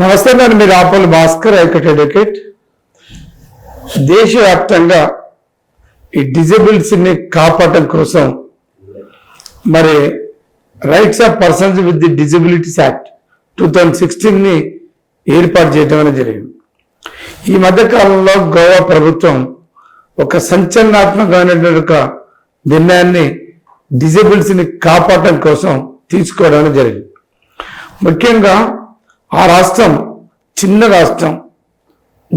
నమస్తే నేను మీరు ఆపల్ భాస్కర్ ఐకట్ అడ్వకేట్ దేశవ్యాప్తంగా ఈ డిజబిలిటీస్ని కాపాడటం కోసం మరి rights of persons with the disabilities act two thousand సిక్స్టీన్ని ఏర్పాటు చేయడం అనేది జరిగింది. ఈ మధ్యకాలంలో గోవా ప్రభుత్వం ఒక సంచలనాత్మకమైనటువంటి ఒక నిర్ణయాన్ని డిజబిలిటీస్ని కాపాడటం కోసం తీసుకోవడం జరిగింది. ముఖ్యంగా ఆ రాష్ట్రం చిన్న రాష్ట్రం.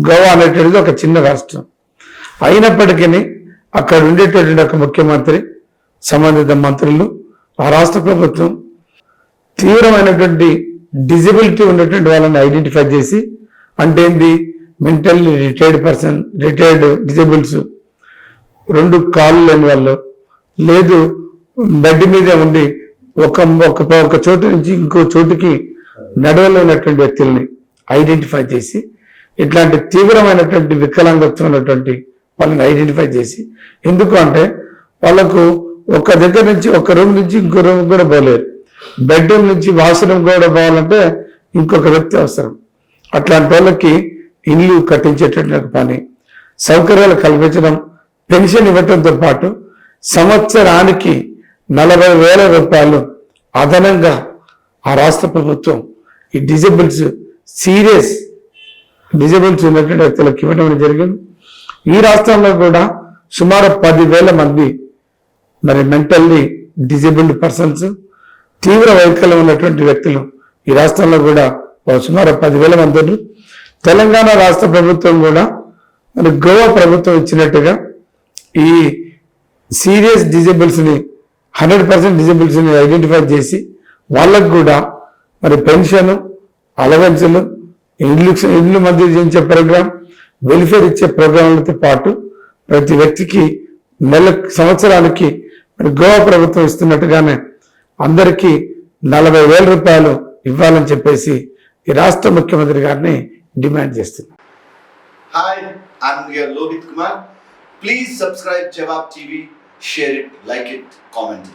గోవా అనేటువంటిది ఒక చిన్న రాష్ట్రం. అయినప్పటికీ అక్కడ ఉండేటటువంటి ఒక ముఖ్యమంత్రి సంబంధిత మంత్రులు ఆ రాష్ట్ర ప్రభుత్వం తీవ్రమైనటువంటి డిజబిలిటీ ఉన్నటువంటి వాళ్ళని ఐడెంటిఫై చేసి అంటే ఏంది? Mentally retired person retired disables. రెండు కాళ్ళు లేని వాళ్ళు. లేదు బెడ్ మీద ఉండి ఒక ఒక ఒక చోటు నుంచి ఇంకో చోటుకి నడవలేనటువంటి వ్యక్తుల్ని ఐడెంటిఫై చేసి ఇట్లాంటి తీవ్రమైనటువంటి వికలాంగత్వం ఉన్నటువంటి వాళ్ళని ఐడెంటిఫై చేసి ఎందుకు అంటే వాళ్ళకు ఒక దగ్గర నుంచి ఒక రూమ్ నుంచి ఇంకో రూమ్ కూడా పోలేరు బెడ్రూమ్ నుంచి వాష్రూమ్ కూడా పోవాలంటే ఇంకొక వ్యక్తి అవసరం. అట్లాంటి వాళ్ళకి ఇల్లు కట్టించేటటువంటి పని సౌకర్యాలు కల్పించడం పెన్షన్ ఇవ్వడంతో పాటు సంవత్సరానికి నలభై వేల రూపాయలు అదనంగా ఆ రాష్ట్ర ప్రభుత్వం ఈ డిజబుల్స్ సీరియస్ డిజబుల్స్ ఉన్నటువంటి వ్యక్తులకు ఇవ్వడం జరిగింది. ఈ రాష్ట్రంలో కూడా సుమారు పదివేల మంది మరి మెంటల్లీ డిజేబుల్డ్ పర్సన్స్ తీవ్ర వైకల్యం ఉన్నటువంటి వ్యక్తులు ఈ రాష్ట్రంలో కూడా సుమారు పదివేల మంది తెలంగాణ రాష్ట్ర ప్రభుత్వం కూడా మరి గోవా ప్రభుత్వం ఇచ్చినట్టుగా ఈ సీరియస్ డిజబుల్స్ని హండ్రెడ్ పర్సెంట్ డిజబుల్స్ని ఐడెంటిఫై చేసి వాళ్ళకు కూడా మరి పెన్షన్ అలవెన్సులు ఇండ్లు ఇండ్ల మధ్య చేయించే ప్రోగ్రామ్ వెల్ఫేర్ ఇచ్చే ప్రోగ్రాంలతో పాటు ప్రతి వ్యక్తికి నెల సంవత్సరాలకి మరి గోవా ప్రభుత్వం ఇస్తున్నట్టుగానే అందరికీ నలభై వేల రూపాయలు ఇవ్వాలని చెప్పేసి ఈ రాష్ట్ర ముఖ్యమంత్రి గారిని డిమాండ్ చేస్తున్నారు hi I'm Lohith Kumar please subscribe Jawab TV share it like it comment.